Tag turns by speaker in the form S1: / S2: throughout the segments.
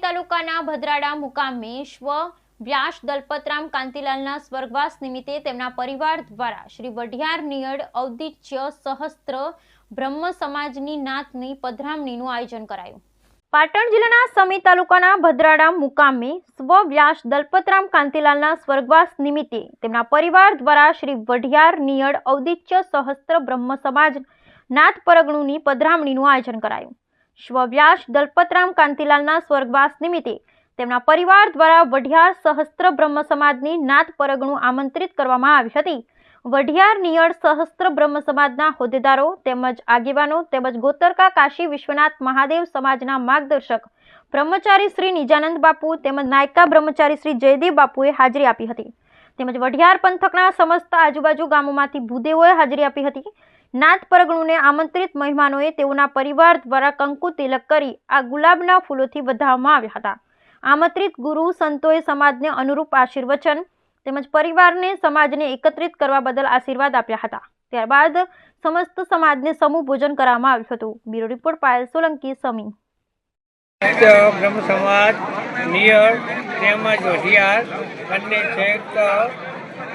S1: તાલુકાના ભદ્રાડા મુકામે સ્વ વ્યાસ દલપતરામ કાંતિલાલના સ્વર્ગવાસ નિમિત્તે તેમના પરિવાર દ્વારા શ્રી વઢિયાર નિયડ ઔદિત્ય સહસ્ત્ર બ્રહ્મ સમાજની નાથની પધરામણીનું આયોજન કરાયું. પાટણ જિલ્લાના સમી તાલુકાના ભદ્રાડા મુકામે સ્વ વ્યાસ દલપતરામ કાંતિલાલના સ્વર્ગવાસ નિમિત્તે તેમના પરિવાર દ્વારા શ્રી વઢિયાર નિયડ ઔદિત્ય સહસ્ત્ર બ્રહ્મ સમાજ નાથ પરગણુની પધરામણીનું આયોજન કરાયું. શ્વવ્યાસ દલપતરામ કાંતિલાલના સ્વર્ગવાસ નિમિત્તે તેમના પરિવાર દ્વારા વઢિયાર સહસ્ત્ર બ્રહ્મ સમાજની નાથ પરગણું આમંત્રિત કરવામાં આવી હતી. વઢિયાર નિયળ સહસ્ત્ર બ્રહ્મ સમાજના હોદ્દેદારો તેમજ આગેવાનો તેમજ ગોતરકા કાશી વિશ્વનાથ મહાદેવ સમાજના માર્ગદર્શક બ્રહ્મચારી શ્રી નિજાનંદ બાપુ તેમજ નાયકા બ્રહ્મચારી શ્રી જયદેવ બાપુએ હાજરી આપી હતી. તેમજ વઢિયાર પંથકના સમસ્ત આજુબાજુ ગામોમાંથી ભૂદેવોએ હાજરી આપી હતી. નાથ પરગણુને આમંત્રિત મહેમાનોએ તેઓના પરિવાર દ્વારા કંકુ તિલક કરી આ ગુલાબના ફૂલોથી વધાવવામાં આવ્યા હતા. આમંત્રિત ગુરુ સંતોએ સમાજને અનુરૂપ આશીર્વચન તેમજ પરિવારને સમાજને એકત્રિત કરવા બદલ આશીર્વાદ આપ્યા હતા. ત્યારબાદ સમસ્ત સમાજને સમૂહ ભોજન કરવામાં આવ્યું હતું. Bureau report Payal Solanki, Sami.
S2: બ્રહ્મ સમાજ, નિયર તેમજ હોશિયાર બંને સંયુક્ત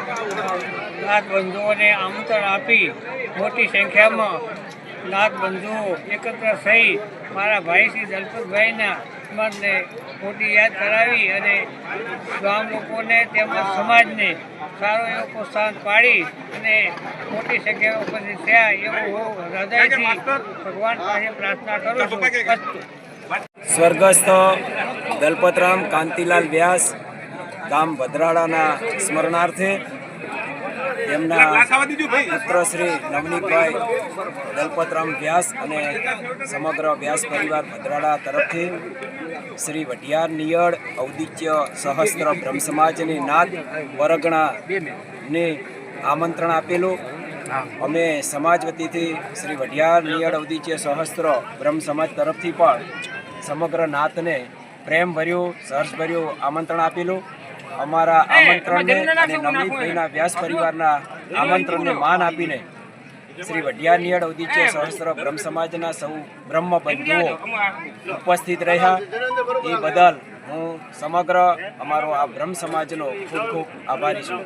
S2: નાથ બંધુઓને આમંત્રણ આપી મોટી સંખ્યામાં લાતબંધુઓ એકત્ર થઈ મારા ભાઈ શ્રી દલપતભાઈના સ્મરણને મોટી યાદ કરાવી અને ગામ લોકોને તેમજ સમાજને સારો એવો પ્રોત્સાહન પાડી અને મોટી સંખ્યામાં ઉપસ્થિત થયા એવું હું હૃદયથી ભગવાન પાસે પ્રાર્થના કરું છું.
S3: સ્વર્ગસ્થ દલપતરામ કાંતિલાલ વ્યાસ ગામ ભદ્રાળાના સ્મરણાર્થે તેમના પુત્ર શ્રી નવનીતભાઈ દલપતરામ વ્યાસ અને સમગ્ર વ્યાસ પરિવાર ભદ્રાળા તરફથી શ્રી વઢિયાર નિયળ ઔદિત્ય સહસ્ત્ર બ્રહ્મ સમાજની નાથ વરગણાને આમંત્રણ આપેલું. અમે સમાજ વતીથી શ્રી વઢિયાર નિયળ ઔદિત્ય સહસ્ત્ર બ્રહ્મ સમાજ તરફથી પણ સમગ્ર નાતને પ્રેમભર્યું સહર્ષભર્યું આમંત્રણ આપેલું. અમારા આમંત્રણને અને નવનીતભાઈના વ્યાસ પરિવારના આમંત્રણને માન આપીને શ્રી નિયળ ઔદિત્ય સહસ્ત્ર બ્રહ્મ સમાજના સૌ બ્રહ્મ બંધુઓ ઉપસ્થિત રહ્યા. એ બદલ હું સમગ્ર અમારો આ બ્રહ્મ સમાજનો ખૂબ ખૂબ આભારી છું.